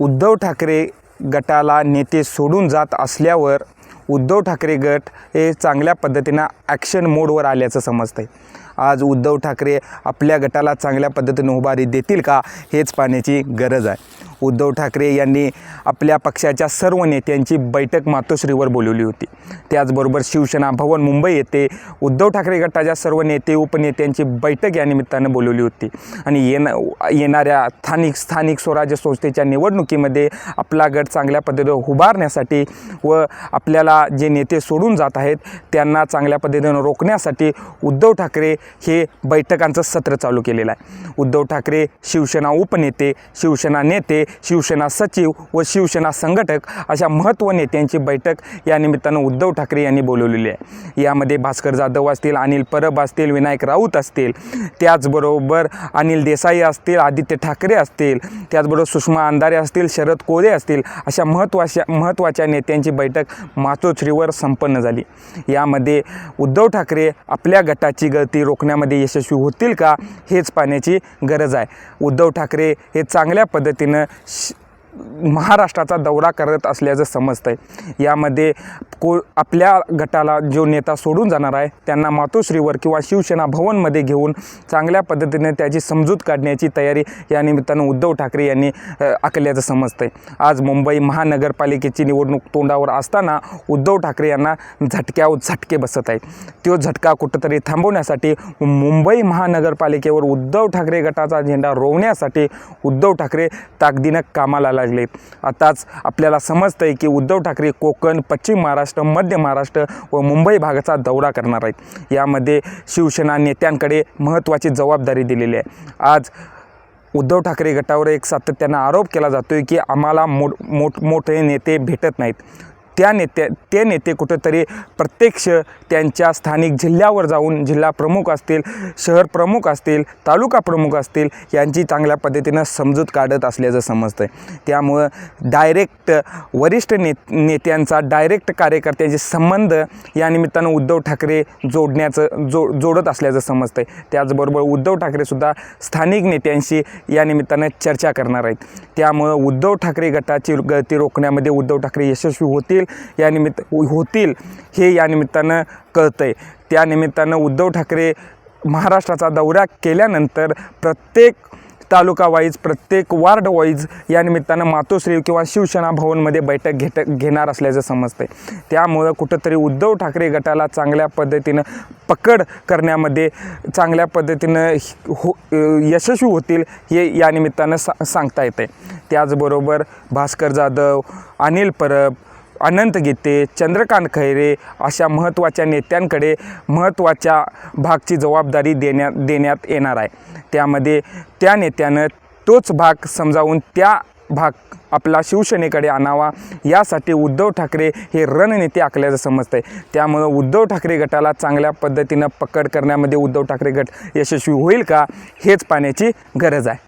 उद्धव ठाकरे गटाला नेते सोडून जात असल्यावर उद्धव ठाकरे गट हे चांगल्या पद्धतीनं ॲक्शन मोडवर आल्याचं समजतं आहे आज उद्धव ठाकरे आपल्या गटाला चांगल्या पद्धतीनं उभारी देतील का हेच पाहण्याची गरज आहे. उद्धव ठाकरे यांनी आपल्या पक्षाच्या सर्व नेत्यांची बैठक मातोश्रीवर बोलवली होती. त्याचबरोबर शिवसेना भवन मुंबई येथे उद्धव ठाकरे गटाच्या सर्व नेते उपनेत्यांची बैठक या निमित्तानं बोलवली होती. आणि येणा येणाऱ्या स्थानिक स्थानिक स्वराज्य संस्थेच्या निवडणुकीमध्ये आपला गट चांगल्या पद्धतीनं उभारण्यासाठी व आपल्याला जे नेते सोडून जात आहेत त्यांना चांगल्या पद्धतीनं रोखण्यासाठी उद्धव ठाकरे हे बैठकांचं सत्र चालू केलेलं आहे. उद्धव ठाकरे शिवसेना उपनेते शिवसेना नेते शिवसेना सचिव व शिवसेना संघटक अशा महत्त्व नेत्यांची बैठक या निमित्तानं उद्धव ठाकरे यांनी बोलवलेली आहे. यामध्ये भास्कर जाधव असतील अनिल परब असतील विनायक राऊत असतील त्याचबरोबर अनिल देसाई असतील आदित्य ठाकरे असतील त्याचबरोबर सुषमा अंधारे असतील शरद कोळे असतील अशा महत्त्वाच्या महत्त्वाच्या नेत्यांची बैठक मातोश्रीवर संपन्न झाली. यामध्ये उद्धव ठाकरे आपल्या गटाची गळती रोखण्यामध्ये यशस्वी होतील का हेच पाहण्याची गरज आहे. उद्धव ठाकरे हे चांगल्या पद्धतीनं 是。महाराष्ट्राचा दौरा करत असल्याचं समजतं आहे यामध्ये को आपल्या गटाला जो नेता सोडून जाणार आहे त्यांना मातोश्रीवर किंवा शिवसेना भवनमध्ये घेऊन चांगल्या पद्धतीने त्याची समजूत काढण्याची तयारी या निमित्तानं उद्धव ठाकरे यांनी आखल्याचं समजतं आहे आज मुंबई महानगरपालिकेची निवडणूक तोंडावर असताना उद्धव ठाकरे यांना झटक्यावर झटके बसत आहेत. तो झटका कुठंतरी थांबवण्यासाठी मुंबई महानगरपालिकेवर उद्धव ठाकरे गटाचा झेंडा रोवण्यासाठी उद्धव ठाकरे ताकदीनं कामाला लागले. आताच आपल्याला समजतं आहे की उद्धव ठाकरे कोकण पश्चिम महाराष्ट्र मध्य महाराष्ट्र व मुंबई भागाचा दौरा करणार आहेत. यामध्ये शिवसेना नेत्यांकडे महत्त्वाची जबाबदारी दिलेली आहे. आज उद्धव ठाकरे गटावर एक सातत्यानं आरोप केला जातो आहे की आम्हाला मो मोठ मोठे नेते भेटत नाहीत. त्या नेत्या ते नेते कुठंतरी प्रत्यक्ष त्यांच्या स्थानिक जिल्ह्यावर जाऊन जिल्हा प्रमुख असतील शहर प्रमुख असतील तालुका प्रमुख असतील यांची चांगल्या पद्धतीनं समजूत काढत असल्याचं समजतं आहे त्यामुळं डायरेक्ट वरिष्ठ ने नेत्यांचा डायरेक्ट कार्यकर्त्यांचे संबंध या निमित्तानं उद्धव ठाकरे जोडण्याचं जो जोडत असल्याचं समजतं आहे त्याचबरोबर उद्धव ठाकरेसुद्धा स्थानिक नेत्यांशी या निमित्तानं चर्चा करणार आहेत. त्यामुळं उद्धव ठाकरे गटाची गळती रोखण्यामध्ये उद्धव ठाकरे यशस्वी होतील या निमित्त होतील हे या निमित्तानं कळतं आहे त्या निमित्तानं उद्धव ठाकरे महाराष्ट्राचा दौरा केल्यानंतर प्रत्येक तालुका वाईज प्रत्येक वार्ड वाईज या निमित्तानं मातोश्री किंवा शिवसेना भवनमध्ये बैठक घेत घेणार असल्याचं समजतं आहे त्यामुळं कुठंतरी उद्धव ठाकरे गटाला चांगल्या पद्धतीनं पकड करण्यामध्ये चांगल्या पद्धतीनं हो यशस्वी होतील हे या निमित्तानं सा सांगता येते त्याचबरोबर भास्कर जाधव अनिल परब अनंत गीते चंद्रकांत खैरे अशा महत्त्वाच्या नेत्यांकडे महत्त्वाच्या भागची जबाबदारी देण्यात देण्यात येणार आहे. त्यामध्ये त्या नेत्यानं तोच भाग समजावून त्या भाग आपला शिवसेनेकडे आणावा यासाठी उद्धव ठाकरे हे रणनेते आखल्याचं समजतं आहे त्यामुळं उद्धव ठाकरे गटाला चांगल्या पद्धतीनं पकड करण्यामध्ये उद्धव ठाकरे गट यशस्वी होईल का हेच पाहण्याची गरज आहे.